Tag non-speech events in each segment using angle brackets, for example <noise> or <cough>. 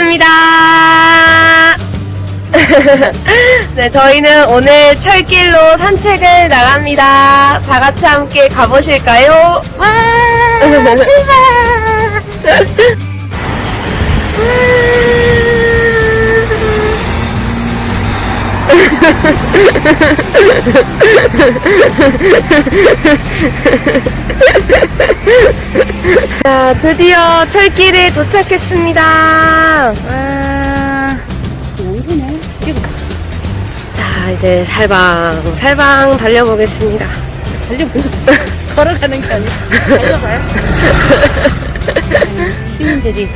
반갑습니다. <laughs> 네, 저희는 오늘 철길로 산책을 나갑니다. 다 같이 함께 가보실까요? 와! 출발! <laughs> 자, 드디어 철길에 도착했습니다. 와. 자, 이제 살방, 살방 달려보겠습니다. 달려보고 걸어가는 게 아니고 달려가요. 음, 시민들이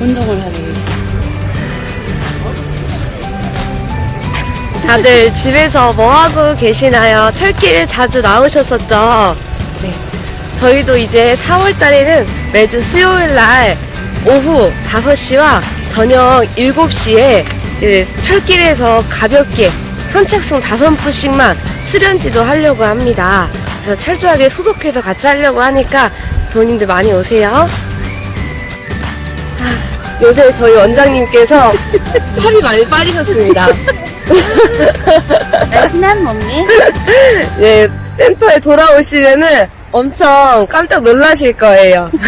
운동을 있어요. 다들 집에서 뭐 하고 계시나요? 철길 자주 나오셨었죠? 네. 저희도 이제 4월 달에는 매주 수요일 날 오후 5시와 저녁 7시에 이제 철길에서 가볍게 선착순 5분씩만 수련지도 하려고 합니다. 그래서 철저하게 소독해서 같이 하려고 하니까 도님들 많이 오세요. 아, 요새 저희 원장님께서 살이 많이 빠지셨습니다. 날씬한 몸매. 네, <laughs> 센터에 돌아오시면은 엄청 깜짝 놀라실 거예요. <laughs>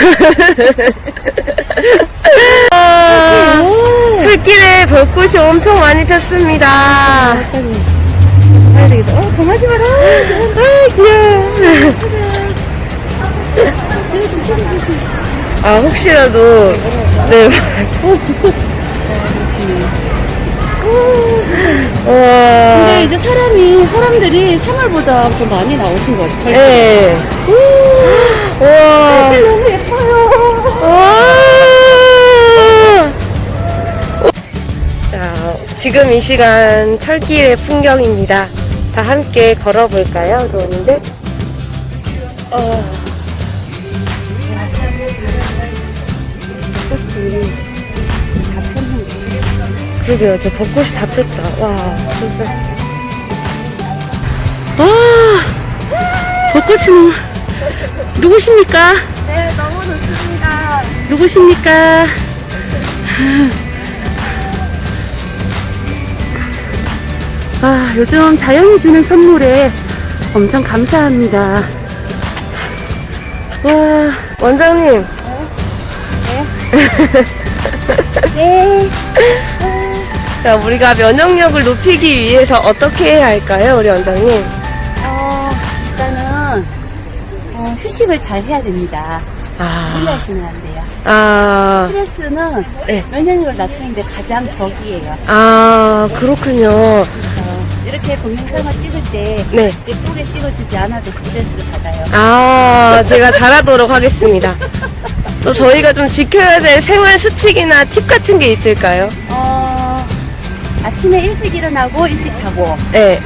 아, 풀길에 벚꽃이 엄청 많이 폈습니다. 가야 되겠다. 어, 강아지 봐라. 아, 귀여워. 아, 혹시라도, 네. 사람들이 3월보다 더 많이 나오신 것 같아요. 네. 와. 너무 예뻐요. 와. 자, 지금 이 시간 철길의 풍경입니다. 다 함께 걸어볼까요, 도는데? 어. 꽃이 다 폈는데. 그러게요, 저 벚꽃이 다 폈다. 와, 진짜. 와, 벚꽃이 누구십니까? 네, 너무 좋습니다. 누구십니까? 아, 요즘 자연이 주는 선물에 엄청 감사합니다. 와, 원장님. 네. 자, 우리가 면역력을 높이기 위해서 어떻게 해야 할까요, 우리 원장님? 어, 일단은, 어, 휴식을 잘 해야 됩니다. 아, 무리하시면 안 돼요. 아, 스트레스는 네. 면역력을 낮추는데 가장 적이에요. 아, 그렇군요. 어, 이렇게 동영상을 찍을 때 네. 예쁘게 찍어주지 않아도 스트레스를 받아요. 아, 제가 잘하도록 하겠습니다. 또 저희가 좀 지켜야 될 생활 수칙이나 팁 같은 게 있을까요? 어, 아침에 일찍 일어나고 일찍 자고 네.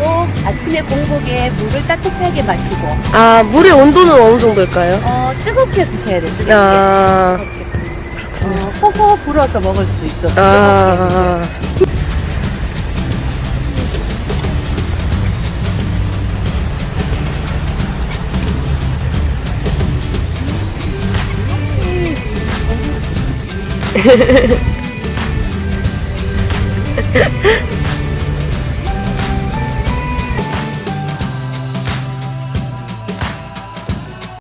그리고 아침에 공복에 물을 따뜻하게 마시고 아, 물의 온도는 어느 정도일까요? 어, 뜨겁게 드셔야 돼요. 뜨겁게. 아, 어, 호호 불어서 먹을 수 있어. 뜨겁게. 아.